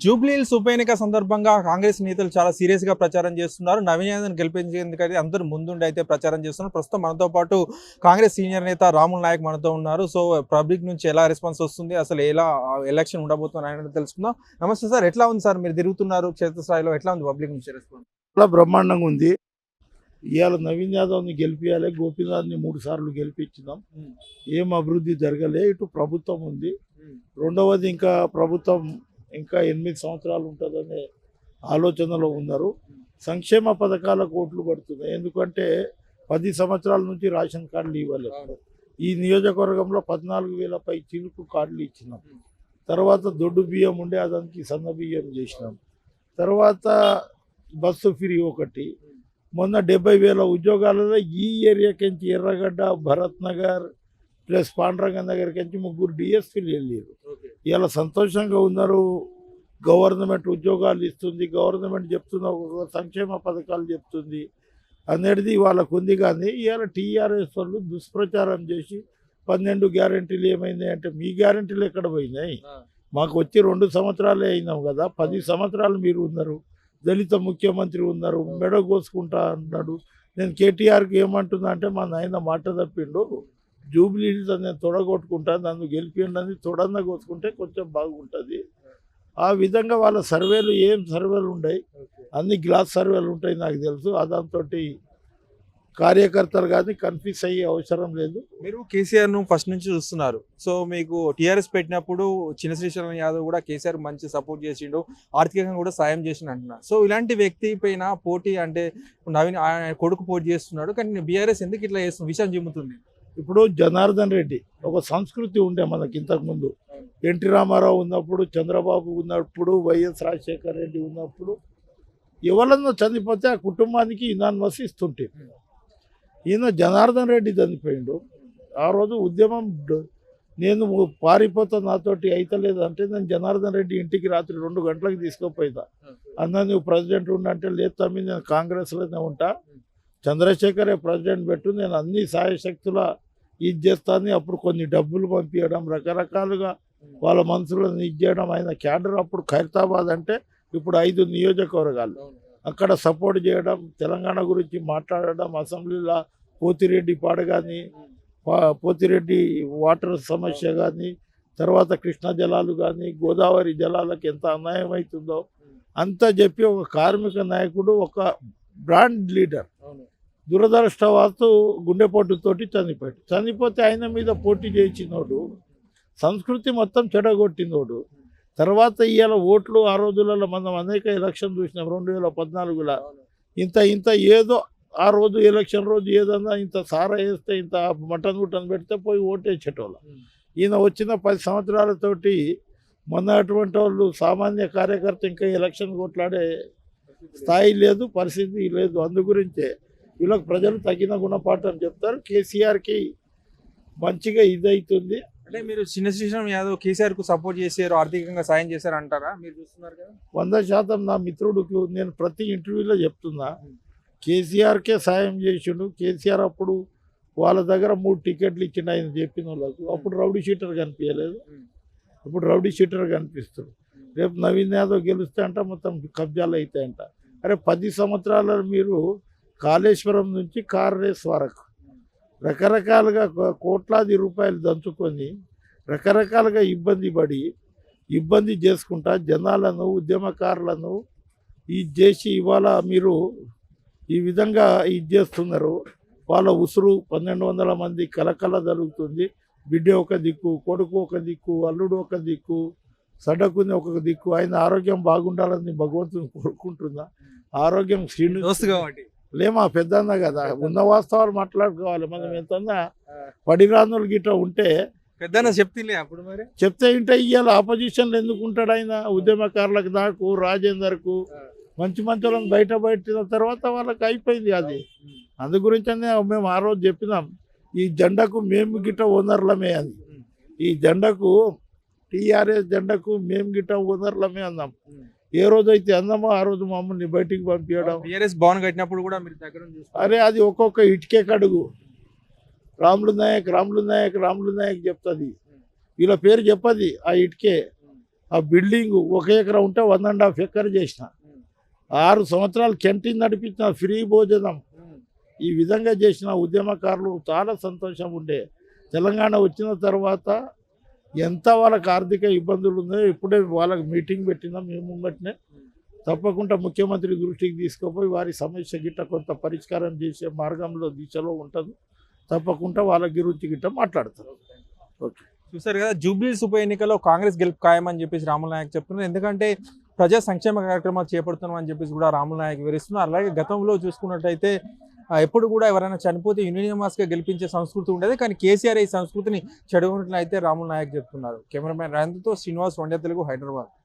జూబ్లీహిల్స్ ఉప ఎన్నిక సందర్భంగా కాంగ్రెస్ నేతలు చాలా సీరియస్గా ప్రచారం చేస్తున్నారు. నవీన్ యాదవ్ గెలిపించేందుకైతే అందరూ ముందుండి అయితే ప్రచారం చేస్తున్నారు. ప్రస్తుతం మనతో పాటు కాంగ్రెస్ సీనియర్ నేత రాముల్ నాయక్ మనతో ఉన్నారు. సో పబ్లిక్ నుంచి ఎలా రెస్పాన్స్ వస్తుంది? అసలు ఎలా ఎలక్షన్ ఉండబోతుంది అనేది తెలుసుకుందాం. నమస్తే సార్ ఎట్లా ఉంది సార్? మీరు తిరుగుతున్నారు క్షేత్రస్థాయిలో ఎట్లా ఉంది పబ్లిక్ నుంచి రెస్పాన్స్? చాలా బ్రహ్మాండంగా ఉంది. ఇవాళ నవీన్ యాదవ్ని గెలిపించాలి గోపీనాథ్ని మూడు సార్లు గెలిపించినాం. ఏం అభివృద్ధి జరగలే ఇటు ప్రభుత్వం ఉంది. రెండవది ఇంకా ప్రభుత్వం ఇంకా ఎనిమిది సంవత్సరాలు ఉంటుందనే ఆలోచనలో ఉన్నారు. సంక్షేమ పథకాలకు ఓట్లు పడుతున్నాయి. ఎందుకంటే పది సంవత్సరాల నుంచి రేషన్ కార్డులు ఇవ్వలేదు. ఈ నియోజకవర్గంలో పద్నాలుగు వేల పై చిలుకు కార్డులు ఇచ్చినాం. తర్వాత దొడ్డు బియ్యం ఉండే అదానికి సన్న బియ్యం చేసినాం. తర్వాత బస్సు ఫ్రీ ఒకటి. మొన్న డెబ్బై వేల ఉద్యోగాలలో ఈ ఏరియాకించి ఎర్రగడ్డ భరత్ నగర్ ప్లస్ పాండ్రంగ నగర్కించి ముగ్గురు డిఎస్పీలు వెళ్ళారు. ఇలా సంతోషంగా ఉన్నారు. గవర్నమెంట్ ఉద్యోగాలు ఇస్తుంది. గవర్నమెంట్ చెప్తున్న ఒక సంక్షేమ పథకాలు చెప్తుంది అనేది వాళ్ళకు ఉంది. కానీ ఇవాళ టీఆర్ఎస్ వాళ్ళు దుష్ప్రచారం చేసి పన్నెండు గ్యారంటీలు ఏమైంది అంటే మీ గ్యారంటీలు ఎక్కడ పోయినాయి? మాకు వచ్చి రెండు సంవత్సరాలే అయినాం కదా. పది సంవత్సరాలు మీరు ఉన్నారు. దళిత ముఖ్యమంత్రి ఉన్నారు. మెడ కోసుకుంటా అన్నాడు. నేను కేటీఆర్కి ఏమంటున్నా అంటే మా నాయన మాట తప్పిండు. జూబ్లీ హిల్స్ నేను తొడగొట్టుకుంటా నన్ను గెలిపిండని తొడన్న కోసుకుంటే కొంచెం బాగుంటుంది. ఆ విధంగా వాళ్ళ సర్వేలు ఏం సర్వేలు ఉన్నాయి అన్ని గ్లాస్ సర్వేలు ఉంటాయి నాకు తెలుసు. దాంతో కార్యకర్తలు కానీ కన్ఫ్యూజ్ అయ్యే అవసరం లేదు. మీరు కేసీఆర్ను ఫస్ట్ నుంచి చూస్తున్నారు. సో మీకు టీఆర్ఎస్ పెట్టినప్పుడు చిన్న శ్రీశైలం యాదవ్ కూడా కేసీఆర్ మంచి సపోర్ట్ చేసిండు ఆర్థికంగా కూడా సాయం చేసిండు అంటున్నారు సో ఇలాంటి వ్యక్తి పైన పోటీ అంటే నవీన్ ఆయన కొడుకు పోటీ చేస్తున్నాడు. కానీ బీఆర్ఎస్ ఎందుకు ఇట్లా చేస్తుంది? విషయం చెబుతుంది. ఇప్పుడు జనార్దన్ రెడ్డి ఒక సంస్కృతి ఉండే మనకి ఇంతకుముందు. ఎన్టీ రామారావు ఉన్నప్పుడు చంద్రబాబు ఉన్నప్పుడు వైఎస్ రాజశేఖర రెడ్డి ఉన్నప్పుడు ఎవరన్నా చనిపోతే ఆ కుటుంబానికి ఇనాన్మస్ ఇస్తుంటే ఈయన జనార్దన్ రెడ్డి చనిపోయిండు. ఆ రోజు ఉద్యమం నేను పారిపోతా నాతోటి అయితలేదు అంటే నేను జనార్దన్ రెడ్డి ఇంటికి రాత్రి రెండు గంటలకు తీసుకుపోయినా అన్న నువ్వు ప్రెసిడెంట్ ఉండంటే లేదు తమ్మి నేను కాంగ్రెస్లోనే ఉంటా. చంద్రశేఖరే ప్రెసిడెంట్ పెట్టు నేను అన్ని సాయశక్తుల ఇది చేస్తాను అప్పుడు కొన్ని డబ్బులు పంపించడం రకరకాలుగా వాళ్ళ మనసులను ఇది చేయడం. ఆయన క్యాడర్ అప్పుడు ఖైరతాబాద్ అంటే ఇప్పుడు ఐదు నియోజకవర్గాలు. అక్కడ సపోర్ట్ చేయడం తెలంగాణ గురించి మాట్లాడడం అసెంబ్లీలో పోతిరెడ్డి పాడ కానీ పోతిరెడ్డి వాటర్ సమస్య కానీ తర్వాత కృష్ణా జలాలు కానీ గోదావరి జలాలకు ఎంత అన్యాయం అవుతుందో అంతా చెప్పి ఒక కార్మిక నాయకుడు ఒక బ్రాండ్ లీడర్. దురదృష్టవస్తు గుండెపోటుతోటి చనిపోయాడు. చనిపోతే ఆయన మీద పోటీ చేసినోడు సంస్కృతి మొత్తం చెడగొట్టినోడు తర్వాత ఇవాళ ఓట్లు ఆ రోజులలో మనం అనేక ఎలక్షన్ చూసినాం రెండు వేల పద్నాలుగులో ఇంత ఇంత ఏదో ఆ రోజు ఎలక్షన్ రోజు ఏదన్నా ఇంత సారా వేస్తే ఇంత మటన్ గుట్టన్ పెడితే పోయి ఓటేసేటోళ్ళం. ఈయన వచ్చిన పది సంవత్సరాలతోటి మొన్న అటువంటి వాళ్ళు సామాన్య కార్యకర్త ఇంకా ఎలక్షన్ కొట్లాడే స్థాయి లేదు పరిస్థితి లేదు. అందు గురించే వీళ్ళకి ప్రజలు తగిన గుణపాఠం చెప్తారు. కేసీఆర్కి మంచిగా ఇదవుతుంది అంటే మీరు చిన్న శ్రీశైలం యాదవ్ కేసీఆర్కు సపోర్ట్ చేశారు ఆర్థికంగా సాయం చేశారు అంటారా? మీరు చూస్తున్నారు కదా. వంద శాతం నా మిత్రుడికి నేను ప్రతి ఇంటర్వ్యూలో చెప్తున్నా కేసీఆర్కే సాయం చేసిండు. కేసీఆర్ అప్పుడు వాళ్ళ దగ్గర మూడు టికెట్లు ఇచ్చిండు ఆయన చెప్పిన వాళ్ళకు. అప్పుడు రౌడీ షీటర్ కనిపించలేదు. ఇప్పుడు రౌడీ షీటర్ కనిపిస్తుంది రేపు నవీన్ యాదవ్ గెలిస్తే అంట మొత్తం కబ్జాలు అవుతాయంట అరే పది సంవత్సరాల మీరు కాళేశ్వరం నుంచి కార్ రేస్ వరకు రకరకాలుగా కోట్లాది రూపాయలు దంచుకొని రకరకాలుగా ఇబ్బంది పడి ఇబ్బంది చేసుకుంటా జనాలను ఉద్యమకారులను ఇది చేసి ఇవాళ మీరు ఈ విధంగా ఇది చేస్తున్నారు. వాళ్ళ ఉసురు పన్నెండు వందల మంది కలకల జరుగుతుంది. బిడ్డ ఒక దిక్కు కొడుకు ఒక దిక్కు అల్లుడు ఒక దిక్కు సడకుని ఒక దిక్కు ఆయన ఆరోగ్యం బాగుండాలని భగవంతుని కోరుకుంటున్నా. ఆరోగ్యం క్షీణ కాబట్టి లేమా పెద్దన్న కదా. ఉన్న వాస్తవాలు మాట్లాడుకోవాలి. మనం ఎంతన్నా పడిరానులు గిట్ట ఉంటే పెద్దన్న చెప్తిలే అప్పుడు మరి? చెప్తే ఇంటే ఇవాళ ఆపోజిషన్లు ఎందుకు ఉంటాడు ఆయన ఉద్యమకారులకు నాకు రాజేందర్కు. మంచి మంచి వాళ్ళని బయట పెట్టిన తర్వాత వాళ్ళకి అయిపోయింది అది. అందు గురించనే మేము ఆ రోజు చెప్పినాం. ఈ జెండాకు మేము గిట్ట ఓనర్లమే అని ఈ జెండాకు టీఆర్ఎస్ జెండాకు మేము గిట్ట ఓనర్లమే అన్నాం. ఏ రోజు అయితే అన్నామో ఆ రోజు మమ్మల్ని బయటికి పంపించడం బీఆర్ఎస్ భవన్ కట్టినప్పుడు కూడా మీరు దగ్గర. అరే అది ఒక్కొక్క ఇటుకే కడుగు. రాములు నాయక్ రాములు నాయక్ రాములు నాయక్ చెప్తుంది. వీళ్ళ పేరు చెప్పది ఆ ఇటుకే. ఆ బిల్డింగ్ ఒక ఎకరా ఉంటే వన్ అండ్ హాఫ్ ఎకర్ చేసిన. ఆరు సంవత్సరాలు క్యాంటీన్ నడిపించిన ఫ్రీ భోజనం. ఈ విధంగా చేసిన ఉద్యమకారులు చాలా సంతోషం ఉండే. తెలంగాణ వచ్చిన తర్వాత ఎంత వాళ్ళకి ఆర్థిక ఇబ్బందులు ఉన్నాయో ఇప్పుడే వాళ్ళకి మీటింగ్ పెట్టినాం మేము ముంగట్నే. తప్పకుండా ముఖ్యమంత్రి దృష్టికి తీసుకుపోయి వారి సమస్య గిట్ట కొంత పరిష్కారం చేసే మార్గంలో దిశలో ఉంటుంది. తప్పకుండా వాళ్ళ గురించి గిట్ట మాట్లాడతారు. ఓకే. చూసారు కదా జూబ్లీస్ ఉప ఎన్నికలో కాంగ్రెస్ గెలుపు ఖాయమని చెప్పేసి రాముల నాయక్ చెప్తున్నారు. ఎందుకంటే ప్రజా సంక్షేమ కార్యక్రమాలు చేపడుతున్నాం అని చెప్పేసి కూడా రాముల నాయక్ వివరిస్తున్నారు. అలాగే గతంలో చూసుకున్నట్టయితే ఎప్పుడు కూడా ఎవరైనా చనిపోతే యూనియన్గా గెలిపించే సంస్కృతి ఉండేది. కానీ కేసీఆర్ ఈ సంస్కృతిని చెడగొట్టినట్లయితే రాముల్ నాయక్ చెప్తున్నారు. కెమెరామెన్ రంజిత్తో శ్రీనివాస్ వండే తెలుగు హైదరాబాద్.